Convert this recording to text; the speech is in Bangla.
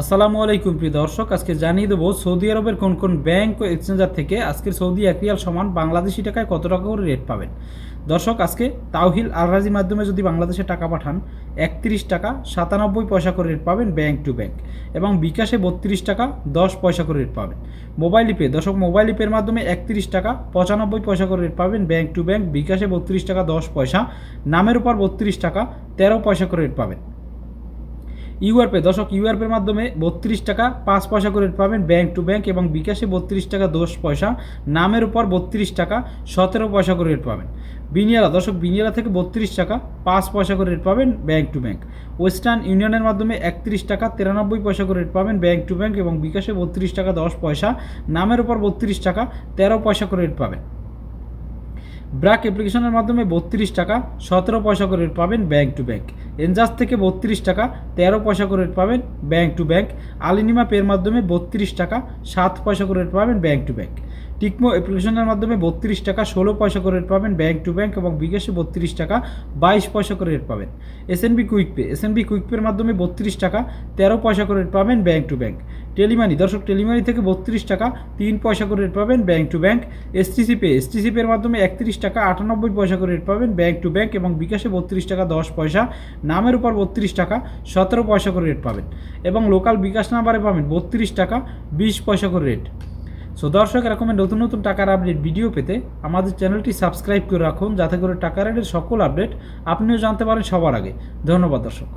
আসসালামু আলাইকুম, প্রিয় দর্শক। আজকে জানিয়ে দেবো, সৌদি আরবের কোন কোন ব্যাংক ও এক্সচেঞ্জার থেকে আজকের সৌদি এক রিয়াল সমান বাংলাদেশি টাকায় কত টাকা করে রেট পাবেন? দর্শক, আজকে তাওহিল আলরাজির মাধ্যমে যদি বাংলাদেশে টাকা পাঠান, একত্রিশ টাকা সাতানব্বই পয়সা করে রেট পাবেন ব্যাংক টু ব্যাংক এবং বিকাশে বত্রিশ টাকা দশ পয়সা করে রেট পাবেন। মোবাইল ইপে দর্শক মোবাইল ইপের মাধ্যমে একত্রিশ টাকা পঁচানব্বই পয়সা করে রেট পাবেন ব্যাংক টু ব্যাংক বিকাশে বত্রিশ টাকা দশ পয়সা, নামের উপর বত্রিশ টাকা তেরো পয়সা করে রেট পাবেন। ইউআরপে দশক ইউআরপের মাধ্যমে বত্রিশ টাকা পাঁচ পয়সা করে পাবেন ব্যাংক টু ব্যাংক এবং বিকাশে বত্রিশ টাকা দশ পয়সা। নামের উপর বত্রিশ টাকা সতেরো পয়সা করে রেট পাবেন। বিনিয়ালা দশক বিনিয়ালা থেকে বত্রিশ টাকা পাঁচ পয়সা করে রেট পাবেন ব্যাংক টু ব্যাংক ওয়েস্টার্ন ইউনিয়নের মাধ্যমে একত্রিশ টাকা তিরানব্বই পয়সা করে রেট পাবেন ব্যাংক টু ব্যাংক এবং বিকাশে বত্রিশ টাকা দশ পয়সা। নামের উপর বত্রিশ টাকা তেরো পয়সা করে রেট পাবেন। ব্র্যাক অ্যাপ্লিকেশনের মাধ্যমে বত্রিশ টাকা সতেরো পয়সা করে রেট পাবেন ব্যাংক টু ব্যাংক এনজাস থেকে বত্রিশ টাকা, তেরো পয়সা করে রেট পাবেন ব্যাঙ্ক টু ব্যাঙ্ক আলিনিমা পের মাধ্যমে বত্রিশ টাকা, সাত পয়সা করে রেট পাবেন ব্যাঙ্ক টু ব্যাংক টিকমো অ্যাপ্লিকেশনের মাধ্যমে বত্রিশ টাকা, ষোলো পয়সা করে রেট পাবেন ব্যাঙ্ক টু ব্যাংক এবং বিকাশে বত্রিশ টাকা, বাইশ পয়সা করে রেট পাবেন। SNB quick S N B কুইকপের মাধ্যমে বত্রিশ টাকা, তেরো পয়সা করে রেট পাবেন ব্যাঙ্ক টু ব্যাংক টেলিমানি, দর্শক টেলিমানি থেকে বত্রিশ টাকা তিন পয়সা করে রেট পাবেন bank to bank STC pay STC পের মাধ্যমে একত্রিশ টাকা আটানব্বই পয়সা করে রেট পাবেন ব্যাংক টু ব্যাংক এবং বিকাশে বত্রিশ টাকা দশ পয়সা, নামের উপর বত্রিশ টাকা সতেরো পয়সা করে রেট পাবেন এবং লোকাল বিকাশ নাম্বারে পাবেন বত্রিশ টাকা বিশ পয়সা করে রেট সো দর্শক এরকমের নতুন নতুন টাকার আপডেট ভিডিও পেতে আমাদের চ্যানেলটি সাবস্ক্রাইব করে রাখুন, যাতে করে টাকা রেটের সকল আপডেট আপনিও জানতে পারেন সবার আগে। ধন্যবাদ, দর্শক।